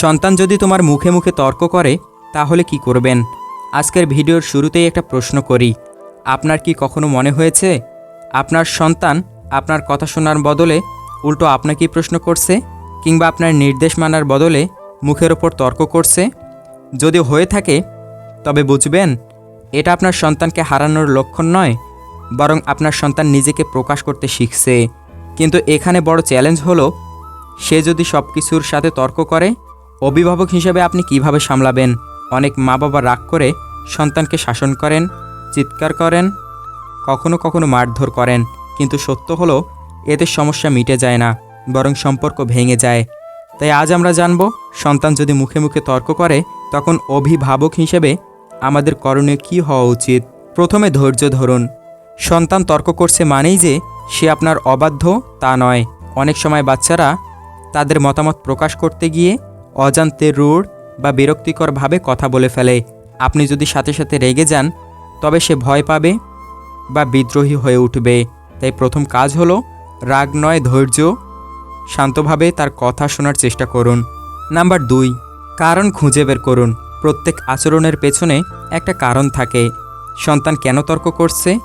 সন্তান যদি তোমার মুখে মুখে তর্ক করে, তাহলে কি করবেন? আজকের ভিডিওর শুরুতেই একটা প্রশ্ন করি। আপনার কি কখনো মনে হয়েছে, আপনার সন্তান আপনার কথা শোনার বদলে উল্টো আপনাকেই প্রশ্ন করছে, কিংবা আপনার নির্দেশ মানার বদলে মুখের ওপর তর্ক করছে? যদি হয়ে থাকে, তবে বুঝবেন, এটা আপনার সন্তানকে হারানোর লক্ষণ নয়, বরং আপনার সন্তান নিজেকে প্রকাশ করতে শিখছে। কিন্তু এখানে বড় চ্যালেঞ্জ হলো, সে যদি সব কিছুর সাথে তর্ক করে অভিভাবক হিসেবে আপনি কীভাবে সামলাবেন? অনেক মা বাবা রাগ করে সন্তানকে শাসন করেন, চিৎকার করেন, কখনো কখনো মারধর করেন। কিন্তু সত্য হলো, এতে সমস্যা মিটে যায় না, বরং সম্পর্ক ভেঙে যায়। তাই আজ আমরা জানব, সন্তান যদি মুখে মুখে তর্ক করে, তখন অভিভাবক হিসেবে আমাদের করণীয় কী হওয়া উচিত? প্রথমে ধৈর্য ধরুন। সন্তান তর্ক করছে মানেই যে, সে আপনার অবাধ্য তা নয়। অনেক সময় বাচ্চারা তাদের মতামত প্রকাশ করতে গিয়ে অজান্তে রূঢ় বা বিরক্তিকরভাবে কথা বলে ফেলে। আপনি যদি সাথে সাথে রেগে যান, তবে সে ভয় পাবে বা বিদ্রোহী হয়ে উঠবে। তাই প্রথম কাজ হলো, রাগ নয়, ধৈর্য। শান্তভাবে তার কথা শোনার চেষ্টা করুন। নাম্বার দুই, কারণ খুঁজে বের করুন। প্রত্যেক আচরণের পেছনে একটা কারণ থাকে। সন্তান কেন তর্ক করছে?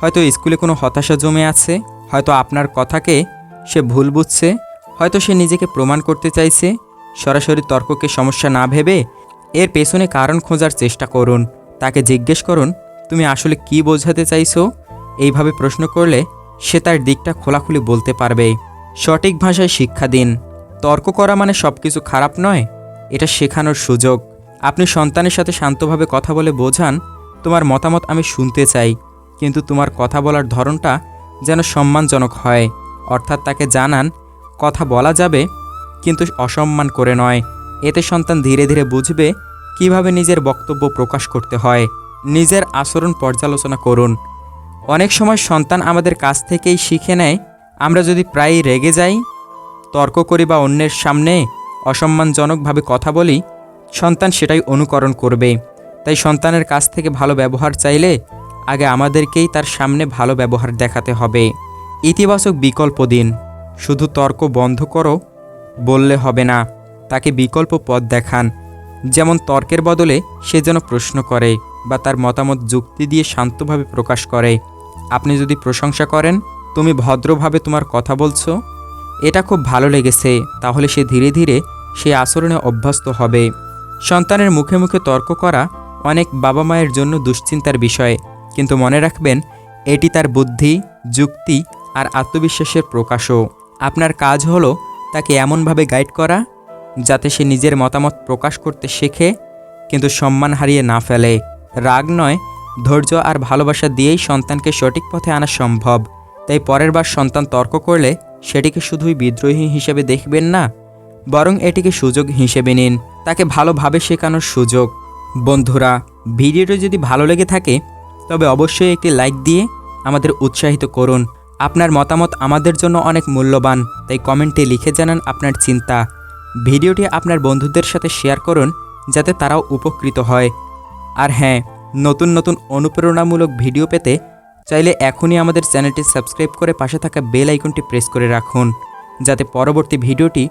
হয়তো স্কুলে কোনো হতাশা জমে আছে, হয়তো আপনার কথাকে সে ভুল বুঝছে, হয়তো সে নিজেকে প্রমাণ করতে চাইছে সরাসরি তর্ককে সমস্যা না ভেবে এর পেছনে কারণ খোঁজার চেষ্টা করুন। তাকে জিজ্ঞেস করুন, তুমি আসলে কি বোঝাতে চাইছো? এইভাবে প্রশ্ন করলে সে তার দিকটা খোলাখুলি বলতে পারবে। সঠিক ভাষায় শিক্ষা দিন। তর্ক করা মানে সব কিছু খারাপ নয়, এটা শেখানোর সুযোগ। আপনি সন্তানের সাথে শান্তভাবে কথা বলে বোঝান, তোমার মতামত আমি শুনতে চাই, কিন্তু তোমার কথা বলার ধরনটা যেন সম্মানজনক হয়। অর্থাৎ তাকে জানান, কথা বলা যাবে কিন্তু অসম্মান করে নয়। এতে সন্তান ধীরে ধীরে বুঝবে কীভাবে নিজের বক্তব্য প্রকাশ করতে হয়। নিজের আচরণ পর্যালোচনা করুন। অনেক সময় সন্তান আমাদের কাছ থেকেই শিখে নেয়, আমরা যদি প্রায়ই রেগে যাই, তর্ক করি বা অন্যের সামনে অসম্মানজনকভাবে কথা বলি, সন্তান সেটাই অনুকরণ করবে। তাই সন্তানের কাছ থেকে ভালো ব্যবহার চাইলে আগে আমাদেরকেই তার সামনে ভালো ব্যবহার দেখাতে হবে। ইতিবাচক বিকল্প দিন। শুধু তর্ক বন্ধ করো বললে হবে না, তাকে বিকল্প পথ দেখান। যেমন তর্কের বদলে সে যেন প্রশ্ন করে বা তার মতামত যুক্তি দিয়ে শান্তভাবে প্রকাশ করে। আপনি যদি প্রশংসা করেন, তুমি ভদ্রভাবে তোমার কথা বলছো? এটা খুব ভালো লেগেছে, তাহলে সে ধীরে ধীরে সেই আচরণে অভ্যস্ত হবে। সন্তানের মুখে মুখে তর্ক করা অনেক বাবা মায়ের জন্য দুশ্চিন্তার বিষয়, কিন্তু মনে রাখবেন, এটি তার বুদ্ধি, যুক্তি আর আত্মবিশ্বাসের প্রকাশও। আপনার কাজ হলো তাকে এমনভাবে গাইড করা যাতে সে নিজের মতামত প্রকাশ করতে শেখে, কিন্তু সম্মান হারিয়ে না ফেলে। রাগ নয়, ধৈর্য আর ভালোবাসা দিয়েই সন্তানকে সঠিক পথে আনা সম্ভব। তাই পরের বার সন্তান তর্ক করলে সেটিকে শুধুই বিদ্রোহী হিসেবে দেখবেন না, বরং এটিকে সুযোগ হিসেবে নিন। তাকে ভালোভাবে শেখানোর সুযোগ। বন্ধুরা, ভিডিওটি যদি ভালো লেগে থাকে, তবে অবশ্যই একটি লাইক দিয়ে আমাদের উৎসাহিত করুন। আপনার মতামত আমাদের জন্য অনেক মূল্যবান, তাই কমেন্টে লিখে জানান আপনার চিন্তা। ভিডিওটি আপনার বন্ধুদের সাথে শেয়ার করুন, যাতে তারাও উপকৃত হয়। আর হ্যাঁ নতুন নতুন অনুপ্রেরণামূলক ভিডিও পেতে চাইলে এখনই আমাদের চ্যানেলটি সাবস্ক্রাইব করে পাশে থাকা বেল আইকনটি প্রেস করে রাখুন, যাতে পরবর্তী ভিডিওটি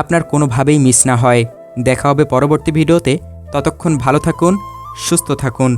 আপনার কোনোভাবেই মিস না হয়। দেখা হবে পরবর্তী ভিডিওতে। ততক্ষণ ভালো থাকুন, সুস্থ থাকুন।